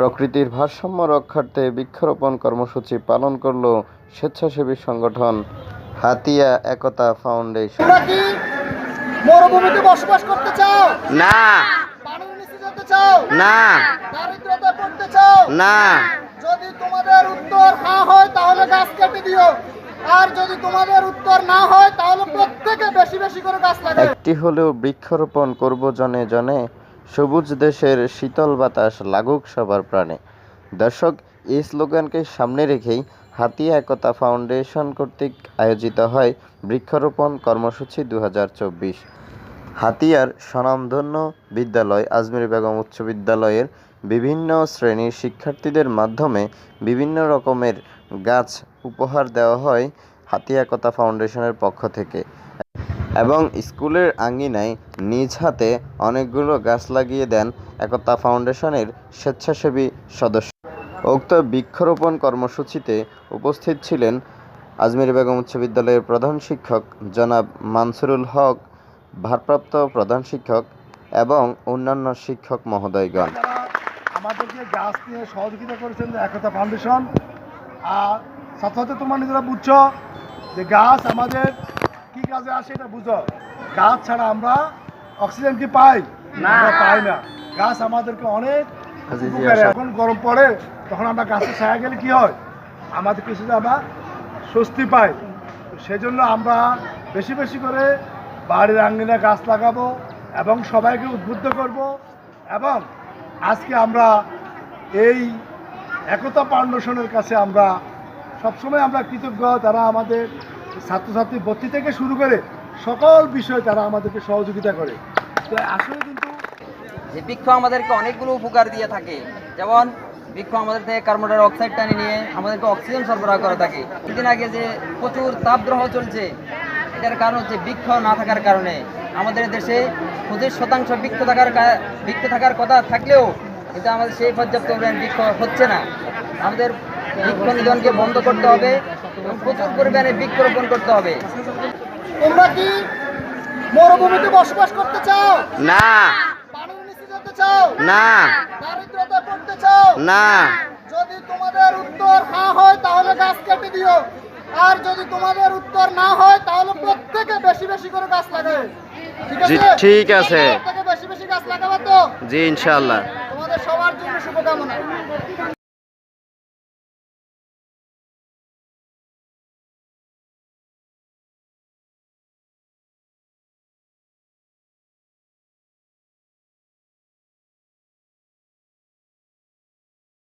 প্রকৃতির ভারসাম্য রক্ষার্থে বৃক্ষরোপণ কর্মসূচি পালন করল স্বেচ্ছাসেবী সংগঠন হাতিয়া একতা ফাউন্ডেশন। মরুভূমিতে বসবাস করতে চাও? না। চাও? না। দারিদ্রতা পড়তে চাও? না। যদি তোমাদের উত্তর হ্যাঁ হয় তাহলে গাছ কেটে দিও। আর যদি তোমাদের উত্তর না হয় তাহলে প্রত্যেকে বেশি বেশি করে গাছ লাগাও। একটি হলেও বৃক্ষরোপণ করব জনে জনে সবুজ দেশের শীতল বাতাস লাগুক সবার প্রাণে। দর্শক, এই স্লোগানকে সামনে রেখেই হাতিয়া একতা ফাউন্ডেশন কর্তৃক আয়োজিত হয় বৃক্ষরোপণ কর্মসূচি দু হাজার চব্বিশ। হাতিয়ার স্বনামধন্য বিদ্যালয়, আজমির বেগম উচ্চ বিদ্যালয়ের বিভিন্ন শ্রেণির শিক্ষার্থীদের মাধ্যমে বিভিন্ন রকমের গাছ উপহার দেওয়া হয় হাতিয়া একতা ফাউন্ডেশনের পক্ষ থেকে। এবং স্কুলের আঙ্গিনায় নিজ হাতে অনেকগুলো গাছ লাগিয়ে দেন একতা ফাউন্ডেশনের স্বেচ্ছাসেবী সদস্য। উক্ত বৃক্ষরোপণ কর্মসূচিতে উপস্থিত ছিলেন আজমির বেগম উচ্চ বিদ্যালয়ের প্রধান শিক্ষক জনাব মানসুরুল হক, ভারপ্রাপ্ত প্রধান শিক্ষক এবং অন্যান্য শিক্ষক মহোদয়গণ। আমাদেরকে গাছ নিয়ে সহযোগিতা করেছেন একতা ফাউন্ডেশন। আর সাথে সাথে তোমার নিজেরা বুঝছ যে গাছ আমাদের কি কাজে আসে এটা বুঝো। গাছ ছাড়া আমরা অক্সিজেন কি পাই? আমরা পাই না। গাছ আমাদেরকে অনেক এখন গরম পড়ে তখন আমরা গাছে ছায়া গেলে কি হয়? আমাদের কিছুটা আমরা স্বস্তি পাই। সেজন্য আমরা বেশি বেশি করে বাড়ির আঙ্গিনে গাছ লাগাবো এবং সবাইকে উদ্বুদ্ধ করব এবং আজকে আমরা এই একতা ফাউন্ডেশনের কাছে আমরা সবসময় আমরা কৃতজ্ঞ। তারা আমাদের ছাত্রছাত্রী ভর্তি থেকে শুরু করে সকল বিষয়ে তারা আমাদেরকে সহযোগিতা করে। তো আসলে কিন্তু যে বৃক্ষ আমাদেরকে অনেকগুলো উপকার দিয়ে থাকে, যেমন বৃক্ষ আমাদের থেকে কার্বন ডাই অক্সাইড টানি নিয়ে আমাদেরকে অক্সিজেন সরবরাহ করে থাকে। কিছুদিন আগে যে প্রচুর তাপদ্রহ চলছে, এটার কারণ হচ্ছে বৃক্ষ না থাকার কারণে। আমাদের দেশে পঁচিশ শতাংশ বৃক্ষ থাকার বৃক্ষ থাকার কথা থাকলেও কিন্তু আমাদের সেই পর্যাপ্ত বৃক্ষ হচ্ছে না। আমাদের বৃক্ষ নিধনকে বন্ধ করতে হবে। প্রচুর পরিমাণে বৃক্ষরোপণ করতে হবে। তোমরা কি মরুভূমিতে বসবাস করতে চাও? না। চাও? না। দারিদ্রতা পড়তে চাও? না। যদি তোমাদের উত্তর হ্যাঁ হয় তাহলে গাছ কেটে দিও। আর যদি তোমাদের উত্তর না হয় তাহলে প্রত্যেকে বেশি বেশি করে গাছ লাগাবে ঠিক আছে? ঠিক বেশি বেশি গাছ লাগাবে তো? জি ইনশাআল্লাহ। তোমাদের সবার জন্য শুভকামনা।